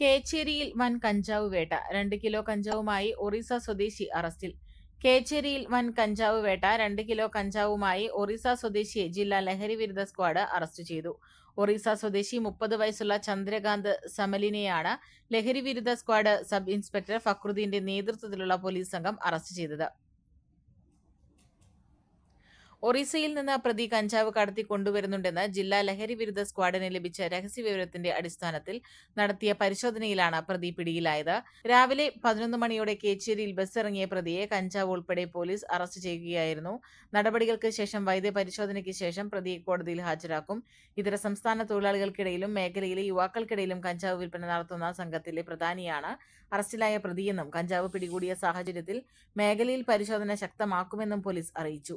കേച്ചേരിയിൽ വൻ കഞ്ചാവ് വേട്ട. രണ്ട് കിലോ കഞ്ചാവുമായി ഒറീസ സ്വദേശി അറസ്റ്റിൽ. കേച്ചേരിയിൽ വൻ കഞ്ചാവ് വേട്ട. രണ്ട് കിലോ കഞ്ചാവുമായി ഒറീസ സ്വദേശിയെ ജില്ലാ ലഹരി വിരുദ്ധ സ്ക്വാഡ് അറസ്റ്റ് ചെയ്തു. ഒറീസ സ്വദേശി മുപ്പത് വയസ്സുള്ള ചന്ദ്രകാന്ത് സമലിനെയാണ് ലഹരി വിരുദ്ധ സ്ക്വാഡ് സബ് ഇൻസ്പെക്ടർ ഫക്രുദ്ദീന്റെ നേതൃത്വത്തിലുള്ള പോലീസ് സംഘം അറസ്റ്റ് ചെയ്തത്. ഒറീസയിൽ നിന്ന് പ്രതി കഞ്ചാവ് കടത്തി കൊണ്ടുവരുന്നുണ്ടെന്ന് ജില്ലാ ലഹരി വിരുദ്ധ സ്ക്വാഡിന് ലഭിച്ച രഹസ്യ വിവരത്തിന്റെ അടിസ്ഥാനത്തിൽ നടത്തിയ പരിശോധനയിലാണ് പ്രതി പിടിയിലായത്. രാവിലെ പതിനൊന്ന് മണിയോടെ കേച്ചേരിയിൽ ബസ് ഇറങ്ങിയ പ്രതിയെ കഞ്ചാവ് ഉൾപ്പെടെ പോലീസ് അറസ്റ്റ് ചെയ്യുകയായിരുന്നു. നടപടികൾക്ക് ശേഷം വൈദ്യ പരിശോധനയ്ക്ക് ശേഷം പ്രതിയെ കോടതിയിൽ ഹാജരാക്കും. ഇതര സംസ്ഥാന തൊഴിലാളികൾക്കിടയിലും മേഖലയിലെ യുവാക്കൾക്കിടയിലും കഞ്ചാവ് വിൽപ്പന നടത്തുന്ന സംഘത്തിലെ പ്രധാനിയാണ് അറസ്റ്റിലായ പ്രതിയെന്നും കഞ്ചാവ് പിടികൂടിയ സാഹചര്യത്തിൽ മേഖലയിൽ പരിശോധന ശക്തമാക്കുമെന്നും പോലീസ് അറിയിച്ചു.